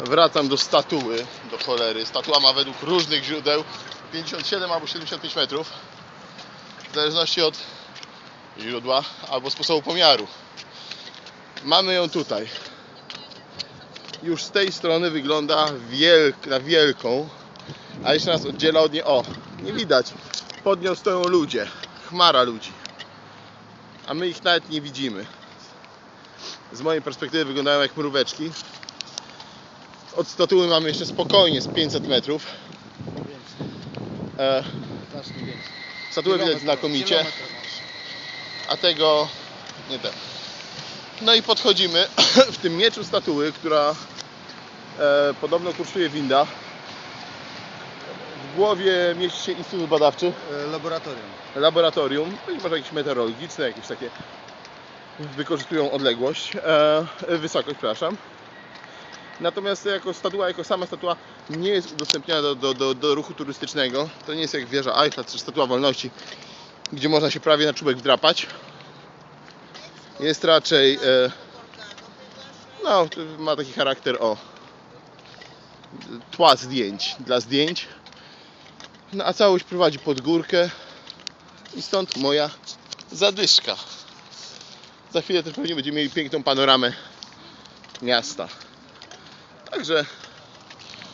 Wracam do statuły, do cholery. Statua ma według różnych źródeł 57 albo 75 metrów. W zależności od źródła albo sposobu pomiaru. Mamy ją tutaj. Już z tej strony wygląda wielk, na wielką, a jeszcze nas oddziela od niej. O, nie widać. Pod nią stoją ludzie. Chmara ludzi. A my ich nawet nie widzimy. Z mojej perspektywy wyglądają jak mróweczki. Od statuły mamy jeszcze spokojnie z 500 metrów. E, Znacznie więcej. statuę widać znakomicie, a tego nie ten. No i podchodzimy w tym mieczu statuły, która e, podobno kurczuje winda. W głowie mieści się instytut badawczy, E, Laboratorium. laboratorium, być może jakieś meteorologiczne, jakieś takie wykorzystują odległość, e, wysokość, przepraszam. Natomiast jako statua, jako sama statua nie jest udostępniana do, do, do, do ruchu turystycznego. To nie jest jak wieża Eiffla czy Statua Wolności, gdzie można się prawie na czubek wdrapać. Jest raczej, e, no, ma taki charakter o tła zdjęć, dla zdjęć. No a całość prowadzi pod górkę i stąd moja zadyszka. Za chwilę też pewnie będziemy mieli piękną panoramę miasta. Także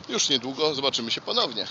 już niedługo zobaczymy się ponownie.